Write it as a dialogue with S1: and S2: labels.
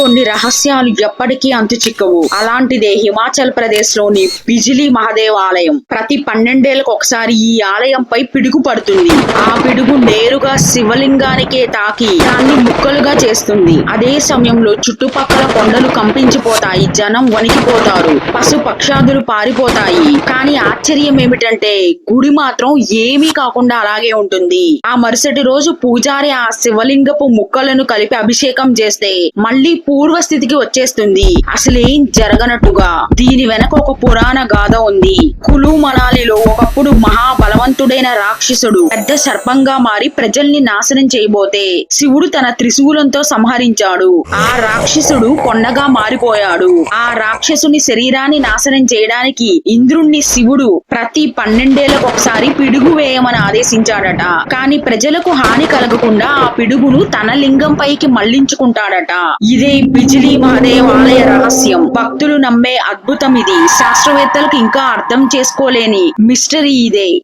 S1: కొన్ని రహస్యాలు ఎప్పటికీ అంతు చిక్కవు అలాంటిదే హిమాచల్ ప్రదేశ్లోని బిజిలీ మహాదేవ్ ఆలయం ప్రతి పన్నెండేళ్ళకు ఒకసారి ఈ ఆలయంపై పిడుగు పడుతుంది. ఆ పిడుగు నేరుగా శివలింగానికే తాకి దాన్ని ముక్కలుగా చేస్తుంది. అదే సమయంలో చుట్టుపక్కల కొండలు కంపించిపోతాయి జనం వణికిపోతారు పశు పక్షాదులు పారిపోతాయి. కానీ ఆశ్చర్యం ఏమిటంటే గుడి మాత్రం ఏమీ కాకుండా అలాగే ఉంటుంది. ఆ మరుసటి రోజు పూజారి ఆ శివలింగపు ముక్కలను కలిపి అభిషేకం చేస్తే మళ్ళీ పూర్వస్థితికి వచ్చేస్తుంది. అసలేం జరగనట్టుగా. దీని వెనక ఒక పురాణ గాథ ఉంది. కులు మనాలిలో ఒకప్పుడు మహాబలవంతుడైన రాక్షసుడు పెద్ద సర్పంగా మారి ప్రజల్ని నాశనం చేయబోతే శివుడు తన త్రిశూలంతో సంహరించాడు. ఆ రాక్షసుడు కొండగా మారిపోయాడు. ఆ రాక్షసుని శరీరాన్ని నాశనం చేయడానికి ఇంద్రుణ్ణి శివుడు ప్రతి పన్నెండేళ్ళకు ఒకసారి పిడుగు వేయమని ఆదేశించాడట. కానీ ప్రజలకు హాని కలగకుండా ఆ పిడుగును తన లింగం పైకి మళ్ళించుకుంటాడట. ఇదే బిజిలీ మహాదేవ్ ఆలయ రహస్యం. భక్తులు నమ్మే అద్భుతం ఇది శాస్త్రవేత్తలకు ఇంకా అర్థం చేసుకోలేని మిస్టరీ ఇదే.